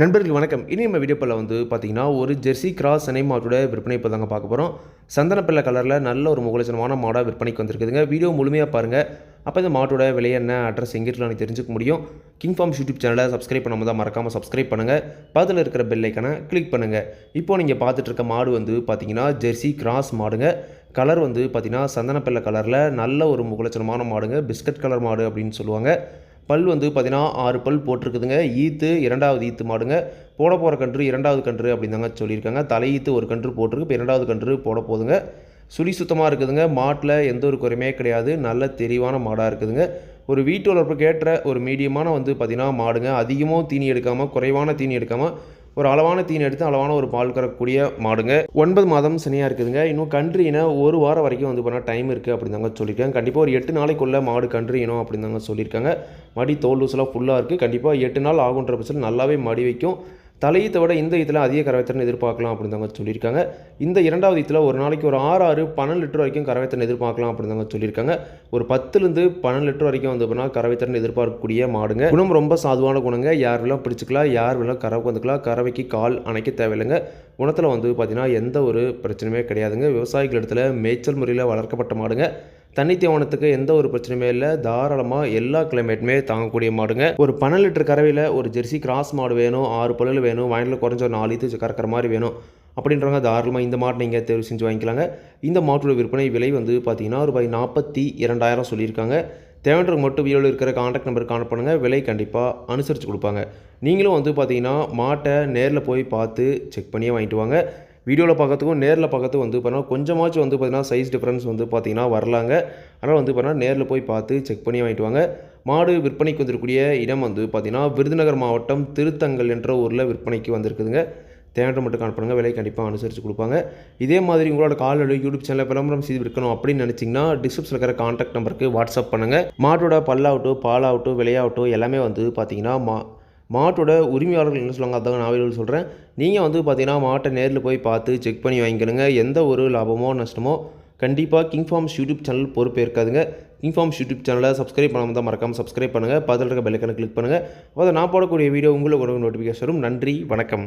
நண்பர்கள் வணக்கம். இனி நம்ம வீடியோப்பில் வந்து பார்த்தீங்கன்னா ஒரு ஜெர்சி கிராஸ் சென்னை மாட்டோட விற்பனை இப்போ தாங்க பார்க்க போகிறோம் சந்தனப்பிள்ளை கலரில் நல்ல ஒரு முகலட்சணமான மாடாக விற்பனைக்கு வந்திருக்குதுங்க. வீடியோ முழுமையாக பாருங்கள் அப்போ இந்த மாட்டோட விலை என்ன அட்ரஸ் எங்கே இருக்கலாம்னு தெரிஞ்சுக்க முடியும். கிங் ஃபார்ம்ஸ் யூடியூப் சேனலை சப்ஸ்கிரைப் பண்ணாமல் தான் மறக்காமல் சப்ஸ்கிரைப் பண்ணுங்கள் பக்கத்தில் இருக்கிற பெல்லைக்கான கிளிக் பண்ணுங்கள் இப்போது நீங்கள் பார்த்துட்டு இருக்க மாடு வந்து பார்த்தீங்கன்னா ஜெர்சி கிராஸ் மாடுங்க. கலர் வந்து பார்த்திங்கன்னா சந்தனப்பிள்ளை கலரில் நல்ல ஒரு முகலட்சணமான மாடுங்க. பிஸ்கட் கலர் மாடு அப்படின்னு சொல்லுவாங்க. பல் வந்து பார்த்தீங்கன்னா ஆறு பல் போட்டிருக்குதுங்க. ஈத்து இரண்டாவது ஈத்து மாடுங்க. போட போகிற கன்று இரண்டாவது கன்று அப்படின்னு தாங்க சொல்லியிருக்காங்க. தலை ஈத்து ஒரு கன்று போட்டிருக்கு. இப்போ இரண்டாவது கன்று போட போகுதுங்க சுழி சுத்தமாக இருக்குதுங்க. மாட்டில் எந்த ஒரு குறையுமே கிடையாது. நல்ல தெளிவான மாடாக இருக்குதுங்க. ஒரு வீட்டு வளர்ப்புக்கு ஏற்ற ஒரு மீடியமான வந்து பார்த்திங்கன்னா மாடுங்க. அதிகமாக தீனி எடுக்காமல் குறைவான தீனி எடுக்காமல் ஒரு அளவான தீனி எடுத்து அளவான ஒரு பால் கறக்கூடிய மாடுங்க. ஒன்பது மாதம் சனியாக இருக்குதுங்க. இன்னும் கன்றுனா ஒரு வாரம் வரைக்கும் வந்து பண்ணால் டைம் இருக்குது அப்படின்னு தாங்க சொல்லியிருக்காங்க. கண்டிப்பாக ஒரு எட்டு நாளைக்குள்ளே மாடு கன்றுணும் இனம் அப்படின்னு தாங்க சொல்லியிருக்காங்க. மடி தோல் லூசெல்லாம் ஃபுல்லாக இருக்குது கண்டிப்பாக எட்டு நாள் ஆகுன்ற பட்சத்தில் நல்லாவே மடி வைக்கும். தலையீத்தை விட இந்த இதில் அதிக கரவைத்திறன் எதிர்பார்க்கலாம் அப்படின்னு தாங்க சொல்லியிருக்காங்க. இந்த இரண்டாவது இதில் ஒரு நாளைக்கு ஒரு ஆறு ஆறு பன்னெண்டு லிட்டர் வரைக்கும் கரவைத்திறன் எதிர்பார்க்கலாம் அப்படின்னு தாங்க சொல்லியிருக்காங்க. ஒரு பத்துலேருந்து பன்னெண்டு லிட்டர் வரைக்கும் வந்து அப்படின்னா கரவைத்திறன் எதிர்பார்க்கக்கூடிய மாடுங்க. குணம் ரொம்ப சாதுவான குணங்க. யார் வேணால் பிடிச்சிக்கலாம் யார் வேணால் கறவை வந்துக்கலாம். கறவைக்கு கால் அணைக்க தேவையில்லைங்க. குணத்தில் வந்து பார்த்திங்கன்னா எந்த ஒரு பிரச்சனையுமே கிடையாதுங்க. விவசாயிகள் இடத்துல மேய்ச்சல் முறையில் வளர்க்கப்பட்ட மாடுங்க. தண்ணி தேவனத்துக்கு எந்த ஒரு பிரச்சனையுமே இல்லை. தாராளமாக எல்லா கிளைமேட்டுமே தாங்கக்கூடிய மாடுங்க. ஒரு பன்னெண்டு லிட்டர் கறவையில் ஒரு ஜெர்சி கிராஸ் மாடு வேணும் ஆறு பல்லு வேணும் வயலில் குறைஞ்ச ஒரு நாலு இது கறக்கிற மாதிரி வேணும் அப்படின்றவங்க தாராளமாக இந்த மாட்டை நீங்கள் தேர்வு செஞ்சு வாங்கிக்கலாங்க. இந்த மாட்டோட விற்பனை விலை வந்து பார்த்தீங்கன்னா ரூபாய் நாற்பத்தி இரண்டாயிரம் சொல்லியிருக்காங்க. தேவைன்றவங்க மட்டும் வீடியோவில் இருக்கிற காண்டாக்ட் நம்பருக்கு கான்டாக்ட் பண்ணுங்கள் விலை கண்டிப்பாக அனுசரித்து கொடுப்பாங்க. நீங்களும் வந்து பார்த்தீங்கன்னா மாட்டை நேரில் போய் பார்த்து செக் பண்ணியே வாங்கிட்டு வாங்க. வீடியோவில் பார்க்கறதுக்கும் நேரில் பார்க்கறதுக்கும் வந்து பார்த்தீங்கன்னா கொஞ்சமாச்சும் வந்து பார்த்தீங்கன்னா சைஸ் டிஃப்ரென்ஸ் வந்து பார்த்தீங்கன்னா வரலாங்க. அதனால் வந்து பார்த்தீங்கன்னா நேரில் போய் பார்த்து செக் பண்ணி வாங்கிட்டு வாங்க. மாடு விற்பனைக்கு வந்திருக்கக்கூடிய இடம் வந்து பார்த்தீங்கன்னா விருதுநகர் மாவட்டம் திருத்தங்கல் என்ற ஊரில் விற்பனைக்கு வந்திருக்குதுங்க. தேவையான மட்டும் காணப்படுங்க விலை கண்டிப்பாக அனுசரித்து கொடுப்பாங்க. இதே மாதிரி உங்களோட காலோட யூடியூப் சேனலில் விளம்பரம் செய்து விற்கணும் அப்படின்னு நினச்சிங்கன்னா டிஸ்கிரிப்ஷனில் இருக்கிற கான்டாக்ட் நம்பருக்கு வாட்ஸ்அப் பண்ணுங்கள் மாட்டோட பல்லாகட்டும் பாலாகட்டும் விலையாகட்டும் எல்லாமே வந்து பார்த்தீங்கன்னா மா மாட்டோட உரிமையாளர்கள் என்ன சொல்லுவாங்க? அதான் நான் வீடியோவில் சொல்கிறேன் நீங்கள் வந்து பார்த்தீங்கன்னா மாட்டை நேரில் போய் பார்த்து செக் பண்ணி வாங்கிக்கணுங்க. எந்த ஒரு லாபமோ நஷ்டமோ கண்டிப்பாக கிங் ஃபார்ம்ஸ் யூடியூப் சேனல் பொறுப்பே இருக்காதுங்க கிங் ஃபார்ம்ஸ் யூடியூப் சேனலை சப்ஸ்கிரைப் பண்ணாமல் தான் மறக்காமல் சப்ஸ்கிரைப் பண்ணுங்கள் பதில் இருக்க பெல்லைக்கனை கிளிக் பண்ணுங்கள் அதை நான் போடக்கூடிய வீடியோ உங்களுக்கு நோட்டிஃபிகேஷன் வரும். நன்றி வணக்கம்.